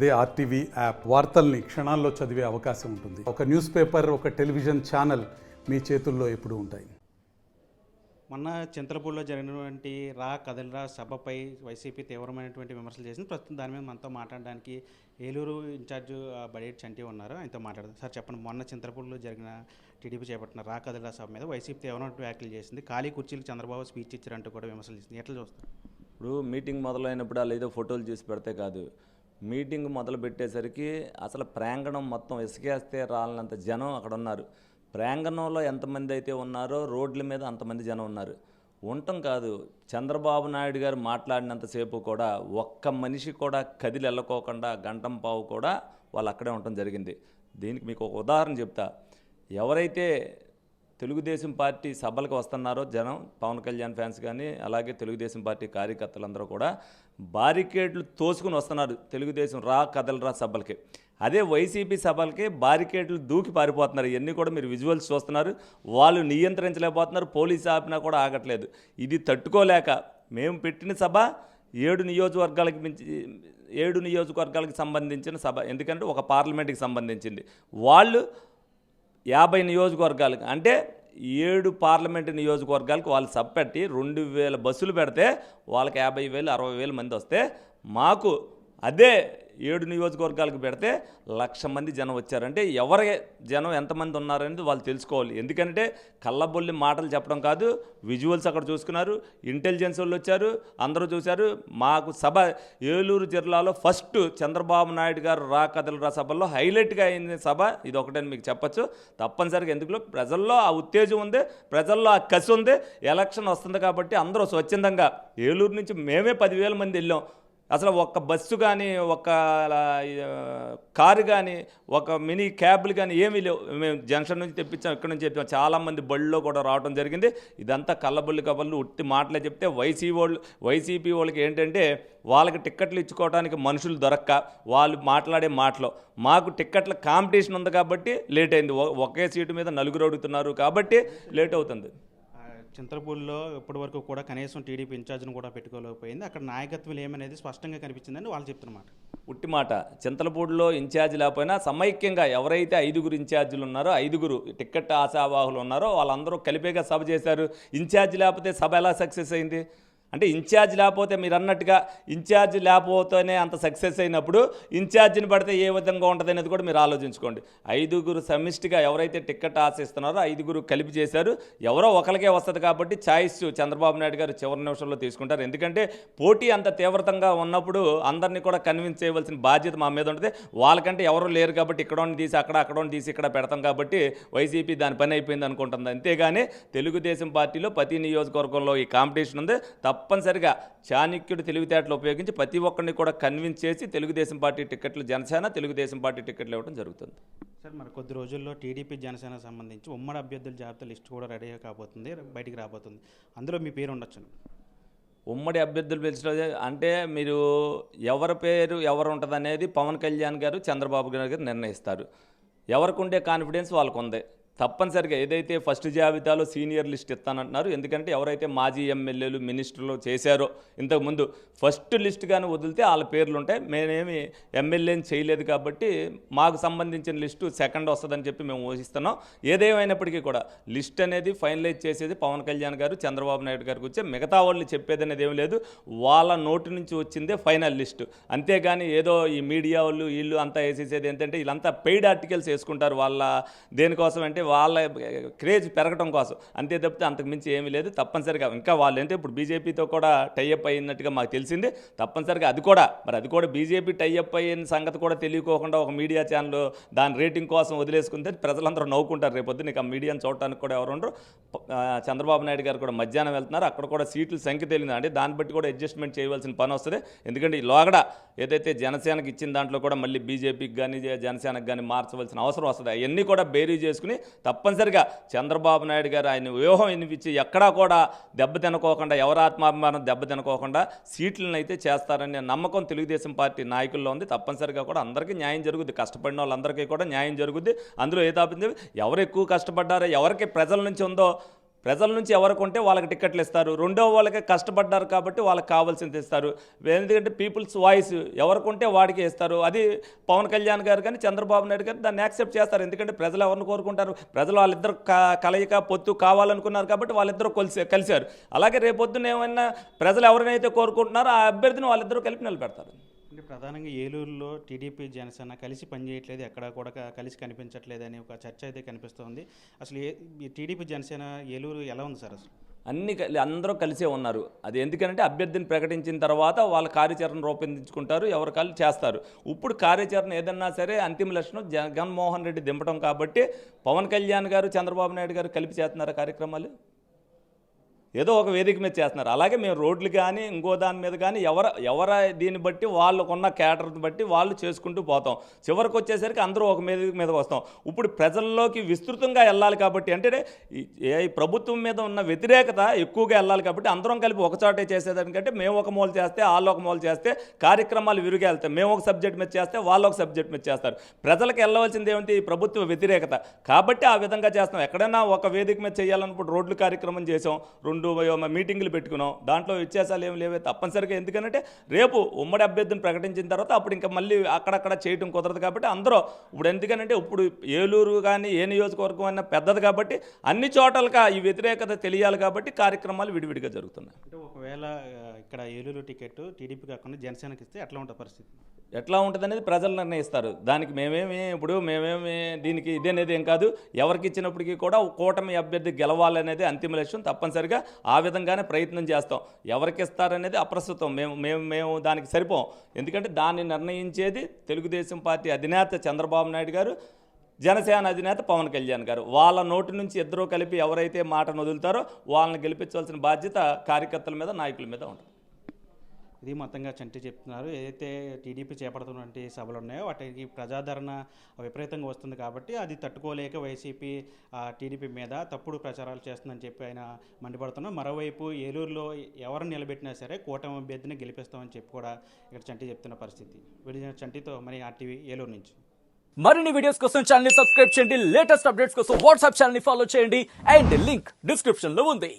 అదే RTV app. వార్తల్ని క్షణాల్లో చదివే అవకాశం ఉంటుంది. ఒక న్యూస్ పేపర్ ఒక టెలివిజన్ ఛానల్ మీ చేతుల్లో ఎప్పుడూ ఉంటాయి. మొన్న చింతలపూడిలో జరిగినటువంటి రా కదలరా సభపై వైసీపీ తీవ్రమైనటువంటి విమర్శలు చేసింది. ప్రస్తుతం దాని మీద మనతో మాట్లాడడానికి ఏలూరు ఇన్ఛార్జ్ ఆ, బడేటి చంటి ఉన్నారు. ఆయనతో మాట్లాడదాం. సార్ చెప్పండి. మొన్న చింతలపూడిలో జరిగిన టీడీపీ చేపట్టిన రా కదలరా సభ మీద వైసీపీ తీవ్రమైన వ్యాఖ్యలు చేసింది. ఖాళీ కుర్చీలు చంద్రబాబు స్పీచ్ ఇచ్చారంటూ కూడా విమర్శలు చేసింది. ఎట్లా చూస్తారు? ఇప్పుడు మీటింగ్ మొదలైనప్పుడు వాళ్ళు ఏదో ఫోటోలు చూసి పెడితే కాదు. మీటింగ్ మొదలు పెట్టేసరికి అసలు ప్రాంగణం మొత్తం ఇసుకేస్తే రాలనంత జనం అక్కడ ఉన్నారు ప్రాంగణంలో ఎంతమంది అయితే ఉన్నారో రోడ్ల మీద అంతమంది జనం ఉన్నారు. ఉండటం కాదు చంద్రబాబు నాయుడు గారు మాట్లాడినంతసేపు కూడా ఒక్క మనిషి కూడా కదిలి వెళ్ళకోకుండా గంటం పావు కూడా వాళ్ళు అక్కడే ఉండటం జరిగింది. దీనికి మీకు ఒక ఉదాహరణ చెప్తా. ఎవరైతే తెలుగుదేశం పార్టీ సభలకు వస్తున్నారో జనం పవన్ కళ్యాణ్ ఫ్యాన్స్ కానీ అలాగే తెలుగుదేశం పార్టీ కార్యకర్తలందరూ కూడా బారికేడ్లు తోసుకుని వస్తున్నారు. తెలుగుదేశం రా కదలరా సభలకి. అదే వైసీపీ సభలకి బారికేడ్లు దూకి పారిపోతున్నారు. ఇవన్నీ కూడా మీరు విజువల్స్ చూస్తున్నారు. వాళ్ళు నియంత్రించలేకపోతున్నారు. పోలీసు ఆపినా కూడా ఆగట్లేదు. ఇది తట్టుకోలేక మేము పెట్టిన సభ ఏడు నియోజకవర్గాలకు మించి ఏడు నియోజకవర్గాలకు సంబంధించిన సభ. ఎందుకంటే ఒక పార్లమెంట్కి సంబంధించింది. వాళ్ళు యాభై నియోజకవర్గాలకు అంటే ఏడు పార్లమెంటు నియోజకవర్గాలకు వాళ్ళు సబ్బెట్టి రెండు వేల బస్సులు పెడితే వాళ్ళకి యాభై వేలు అరవై వేల మంది వస్తే మాకు అదే ఏడు నియోజకవర్గాలకు పెడితే లక్ష మంది జనం వచ్చారంటే ఎవరి జనం ఎంతమంది ఉన్నారనేది వాళ్ళు తెలుసుకోవాలి. ఎందుకంటే కళ్ళబొల్లి మాటలు చెప్పడం కాదు విజువల్స్ అక్కడ చూసుకున్నారు ఇంటెలిజెన్స్ వాళ్ళు వచ్చారు అందరూ చూశారు. మాకు సభ ఏలూరు జిల్లాలో ఫస్ట్ చంద్రబాబు నాయుడు గారు రా కథల సభల్లో హైలైట్గా అయింది సభ. ఇది ఒకటని మీకు చెప్పచ్చు. తప్పనిసరిగా ఎందుకులో ప్రజల్లో ఆ ఉత్తేజం ఉంది ప్రజల్లో ఆ కసి ఉంది. ఎలక్షన్ వస్తుంది కాబట్టి అందరూ స్వచ్ఛందంగా ఏలూరు నుంచి మేమే పదివేల మంది వెళ్ళాం. అసలు ఒక్క బస్సు కానీ ఒక కారు కానీ ఒక మినీ క్యాబ్లు కానీ ఏమీ లేవు. మేము జంక్షన్ నుంచి తెప్పించాం ఇక్కడ నుంచి తెప్పించాం. చాలామంది బళ్ళలో కూడా రావడం జరిగింది. ఇదంతా కళ్ళబుల్లి కబళ్ళు ఉట్టి మాటలే చెప్తే వైసీ వాళ్ళు వైసీపీ వాళ్ళకి ఏంటంటే వాళ్ళకి టిక్కెట్లు ఇచ్చుకోవడానికి మనుషులు దొరక్క. వాళ్ళు మాట్లాడే మాటలు. మాకు టిక్కెట్ల కాంపిటీషన్ ఉంది కాబట్టి లేట్ అయింది. ఒకే సీటు మీద నలుగురు అడుగుతున్నారు కాబట్టి లేట్ అవుతుంది. చింతలపూడిలో ఇప్పటివరకు కూడా కనీసం టీడీపీ ఇన్ఛార్జ్ని కూడా పెట్టుకోలేకపోయింది. అక్కడ నాయకత్వం ఏమనేది స్పష్టంగా కనిపించిందని వాళ్ళు చెప్తున్నమాట. ఉట్టి మాట. చింతలపూడిలో ఇన్ఛార్జ్ లేకపోయినా సమైక్యంగా ఎవరైతే ఐదుగురు ఇన్ఛార్జీలు ఉన్నారో ఐదుగురు టిక్కెట్ ఆశావాహులు ఉన్నారో వాళ్ళందరూ కలిపేగా సభ చేశారు. ఇన్ఛార్జ్ లేకపోతే సభ ఎలా సక్సెస్ అయింది? అంటే ఇన్ఛార్జ్ లేకపోతే మీరు అన్నట్టుగా ఇన్ఛార్జ్ లేకపోతేనే అంత సక్సెస్ అయినప్పుడు ఇన్ఛార్జిని పడితే ఏ విధంగా ఉంటుంది అనేది కూడా మీరు ఆలోచించుకోండి. ఐదుగురు సమిష్టిగా ఎవరైతే టిక్కెట్ ఆశిస్తున్నారో ఐదుగురు కలిపి చేశారు. ఎవరో ఒకరికే వస్తుంది కాబట్టి ఛాయిస్ చంద్రబాబు నాయుడు గారు చివరి నిమిషంలో తీసుకుంటారు. ఎందుకంటే పోటీ అంత తీవ్రతంగా ఉన్నప్పుడు అందరినీ కూడా కన్విన్స్ చేయవలసిన బాధ్యత మా మీద ఉంటుంది. వాళ్ళకంటే ఎవరు లేరు కాబట్టి ఇక్కడ తీసి అక్కడ అక్కడ తీసి ఇక్కడ పెడతాం కాబట్టి వైసీపీ దాని పని అయిపోయింది అనుకుంటుంది. అంతేగాని తెలుగుదేశం పార్టీలో ప్రతి నియోజకవర్గంలో ఈ కాంపిటీషన్ ఉంది. తప్ప తప్పనిసరిగా చాణక్యుడు తెలివితేటలు ఉపయోగించి ప్రతి ఒక్కరిని కూడా కన్విన్స్ చేసి తెలుగుదేశం పార్టీ టికెట్లు జనసేన తెలుగుదేశం పార్టీ టికెట్లు ఇవ్వడం జరుగుతుంది. సార్ మరి కొద్ది రోజుల్లో టీడీపీ జనసేన సంబంధించి ఉమ్మడి అభ్యర్థుల జాబితా లిస్ట్ కూడా రెడీ కాబోతుంది బయటికి రాబోతుంది. అందులో మీ పేరు ఉండొచ్చు. ఉమ్మడి అభ్యర్థులు పిలిచడం అంటే మీరు ఎవరి పేరు ఎవరు ఉంటుంది అనేది పవన్ కళ్యాణ్ గారు చంద్రబాబు గారు నిర్ణయిస్తారు. ఎవరికి ఉండే కాన్ఫిడెన్స్ వాళ్ళకు ఉంది తప్పనిసరిగా ఏదైతే ఫస్ట్ జాబితాలో సీనియర్ లిస్ట్ ఇస్తానంటున్నారు ఎందుకంటే ఎవరైతే మాజీ ఎమ్మెల్యేలు మినిస్టర్లు చేశారో ఇంతకుముందు ఫస్ట్ లిస్ట్ కానీ వదిలితే వాళ్ళ పేర్లు ఉంటాయి. మేమేమి ఎమ్మెల్యేని చేయలేదు కాబట్టి మాకు సంబంధించిన లిస్టు సెకండ్ వస్తుందని చెప్పి మేము ఊహిస్తున్నాం. ఏదేమైనప్పటికీ కూడా లిస్ట్ అనేది ఫైనలైజ్ చేసేది పవన్ కళ్యాణ్ గారు చంద్రబాబు నాయుడు గారికి వచ్చి మిగతా వాళ్ళు చెప్పేది అనేది ఏం లేదు. వాళ్ళ నోటి నుంచి వచ్చిందే ఫైనల్ లిస్టు. అంతేగాని ఏదో ఈ మీడియా వాళ్ళు వీళ్ళు అంతా వేసేసేది ఏంటంటే వీళ్ళంతా పెయిడ్ ఆర్టికల్స్ వేసుకుంటారు. వాళ్ళ దేనికోసం అంటే వాళ్ళ క్రేజ్ పెరగడం కోసం. అంతే తప్పితే అంతకుమించి ఏమీ లేదు. తప్పనిసరిగా ఇంకా వాళ్ళు అంటే ఇప్పుడు బీజేపీతో కూడా టైఅప్ అయినట్టుగా మాకు తెలిసింది. తప్పనిసరిగా అది కూడా. మరి అది కూడా బీజేపీ టైఅప్ అయిన సంగతి కూడా తెలియకోకుండా ఒక మీడియా ఛానల్ దాని రేటింగ్ కోసం వదిలేసుకుంటే ప్రజలందరూ నవ్వుకుంటారు. రేపొద్దు నీకు ఆ మీడియాను చూడటానికి కూడా ఎవరు ఉండరు. చంద్రబాబు నాయుడు గారు కూడా మధ్యాహ్నం వెళ్తున్నారు. అక్కడ కూడా సీట్ల సంఖ్య తెలియదు అంటే దాన్ని బట్టి కూడా అడ్జస్ట్మెంట్ చేయవలసిన పని వస్తుంది. ఎందుకంటే ఈ లోగడ ఏదైతే జనసేనకి ఇచ్చిన దాంట్లో కూడా మళ్ళీ బీజేపీకి కానీ జనసేనకి కానీ మార్చవలసిన అవసరం వస్తుంది. అవన్నీ కూడా బేరీ చేసుకుని తప్పనిసరిగా చంద్రబాబు నాయుడు గారు ఆయన వ్యూహం వినిపించి ఎక్కడా కూడా దెబ్బ తినకోకుండా ఎవరి ఆత్మాభిమానం దెబ్బ తినకోకుండా సీట్లను అయితే చేస్తారనే నమ్మకం తెలుగుదేశం పార్టీ నాయకుల్లో ఉంది. తప్పనిసరిగా కూడా అందరికీ న్యాయం జరుగుద్ది. కష్టపడిన వాళ్ళందరికీ కూడా న్యాయం జరుగుద్ది. అందులో ఏ తాపింది ఎవరు ఎక్కువ కష్టపడ్డారో? ఎవరికి ప్రజల నుంచి ఉందో ప్రజల నుంచి ఎవరికి ఉంటే వాళ్ళకి టికెట్లు ఇస్తారు. రెండో వాళ్ళకి కష్టపడ్డారు కాబట్టి వాళ్ళకి కావాల్సింది ఇస్తారు. ఎందుకంటే పీపుల్స్ వాయిస్ ఎవరికి ఉంటే వాడికి ఇస్తారు. అది పవన్ కళ్యాణ్ గారు కానీ చంద్రబాబు నాయుడు గారు దాన్ని యాక్సెప్ట్ చేస్తారు. ఎందుకంటే ప్రజలు ఎవరిని కోరుకుంటారు? ప్రజలు వాళ్ళిద్దరు క- కలయిక పొత్తు కావాలనుకున్నారు కాబట్టి వాళ్ళిద్దరూ కలిసి కలిశారు. అలాగే రేపొద్దున ఏమైనా ప్రజలు ఎవరినైతే కోరుకుంటున్నారో ఆ అభ్యర్థిని వాళ్ళిద్దరూ కలిపి నిలబెడతారు. అంటే ప్రధానంగా ఏలూరులో టీడీపీ జనసేన కలిసి పనిచేయట్లేదు ఎక్కడ కూడా కలిసి కనిపించట్లేదు అనే ఒక చర్చ అయితే కనిపిస్తోంది. అసలు ఏ ఈ టీడీపీ జనసేన ఏలూరు ఎలా ఉంది సార్ అసలు? అన్ని అందరూ కలిసే ఉన్నారు. అది ఎందుకంటే అభ్యర్థిని ప్రకటించిన తర్వాత వాళ్ళ కార్యాచరణ రూపొందించుకుంటారు ఎవరి కాళ్ళు చేస్తారు. ఇప్పుడు కార్యాచరణ ఏదన్నా సరే అంతిమ లక్షణం జగన్మోహన్ రెడ్డి దింపడం కాబట్టి పవన్ కళ్యాణ్ గారు చంద్రబాబు నాయుడు గారు కలిపి చేస్తున్నారు కార్యక్రమాలు? ఏదో ఒక వేదిక మీద చేస్తున్నారు. అలాగే మేము రోడ్లు కానీ ఇంకో దాని మీద కానీ ఎవర ఎవర దీన్ని బట్టి వాళ్ళకున్న క్యాటర్ని బట్టి వాళ్ళు చేసుకుంటూ పోతాం. చివరికి వచ్చేసరికి అందరూ ఒక వేదిక మీద వస్తాం. ఇప్పుడు ప్రజల్లోకి విస్తృతంగా వెళ్ళాలి కాబట్టి అంటే ఏ ప్రభుత్వం మీద ఉన్న వ్యతిరేకత ఎక్కువగా వెళ్ళాలి కాబట్టి అందరం కలిపి ఒకచోటే చేసేదానికంటే మేము ఒక మూల చేస్తే వాళ్ళు ఒక మూలు చేస్తే కార్యక్రమాలు విరిగా వెళ్తాయి. మేము ఒక సబ్జెక్ట్ మీద చేస్తే వాళ్ళు ఒక సబ్జెక్ట్ మీద చేస్తారు. ప్రజలకు వెళ్ళవలసింది ఏమిటి? ఈ ప్రభుత్వ వ్యతిరేకత. కాబట్టి ఆ విధంగా చేస్తాం ఎక్కడైనా ఒక వేదిక మీద చేయాలనుకుంటే రోడ్లు కార్యక్రమం చేసాం రెండు మీటింగులు పెట్టుకున్నాం. దాంట్లో వ్యత్యాసాలు ఏమి లేవే తప్పనిసరిగా. ఎందుకంటే రేపు ఉమ్మడి అభ్యర్థిని ప్రకటించిన తర్వాత అప్పుడు ఇంకా మళ్ళీ అక్కడక్కడ చేయటం కుదరదు కాబట్టి అందరూ ఇప్పుడు ఎందుకనంటే ఇప్పుడు ఏలూరు కానీ ఏ నియోజకవర్గం అయినా పెద్దది కాబట్టి అన్ని చోట్లగా ఈ వ్యతిరేకత తెలియాలి కాబట్టి కార్యక్రమాలు విడివిడిగా జరుగుతున్నాయి. అంటే ఒకవేళ ఇక్కడ ఏలూరు టికెట్ టీడీపీ కాకుండా జనసేనకి ఇస్తే ఎట్లా ఉంటుంది పరిస్థితి? ఎట్లా ఉంటుంది అనేది ప్రజలు నిర్ణయిస్తారు. దానికి మేమేమి ఇప్పుడు మేమేమి దీనికి ఇదనేది ఏం కాదు. ఎవరికి ఇచ్చినప్పటికీ కూడా కూటమి అభ్యర్థి గెలవాలనేది అంతిమ లక్ష్యం తప్పనిసరిగా ఆ విధంగానే ప్రయత్నం చేస్తాం. ఎవరికి ఇస్తారనేది అప్రస్తుతం. మేము మేము మేము దానికి సరిపోం. ఎందుకంటే దాన్ని నిర్ణయించేది తెలుగుదేశం పార్టీ అధినేత చంద్రబాబు నాయుడు గారు జనసేన అధినేత పవన్ కళ్యాణ్ గారు. వాళ్ళ నోటి నుంచి ఇద్దరూ కలిపి ఎవరైతే మాటను వదులుతారో వాళ్ళని గెలిపించవలసిన బాధ్యత కార్యకర్తల మీద నాయకుల మీద ఉంటుంది. ఇది మొత్తంగా చంటి చెప్తున్నారు. ఏదైతే టీడీపీ చేపడుతున్నటువంటి సభలు ఉన్నాయో వాటికి ప్రజాదరణ విపరీతంగా వస్తుంది కాబట్టి అది తట్టుకోలేక వైసీపీ ఆ, టీడీపీ మీద తప్పుడు ప్రచారాలు చేస్తుందని చెప్పి ఆయన మండిపడుతున్నారు. మరోవైపు ఏలూరులో ఎవరు నిలబెట్టినా సరే కూటమి అభ్యర్థిని గెలిపిస్తామని చెప్పి కూడా ఇక్కడ చంటి చెప్తున్న పరిస్థితి. వెళ్ళిన చంటితో మరి ఆర్టీవీ ఏలూరు నుంచి. మరిన్ని వీడియోస్ కోసం ఛానల్ సబ్స్క్రైబ్ చేయండి. లేటెస్ట్ అప్డేట్స్ కోసం వాట్సాప్ ఛానల్ ఫాలో చేయండి. అండ్ లింక్ డిస్క్రిప్షన్లో ఉంది.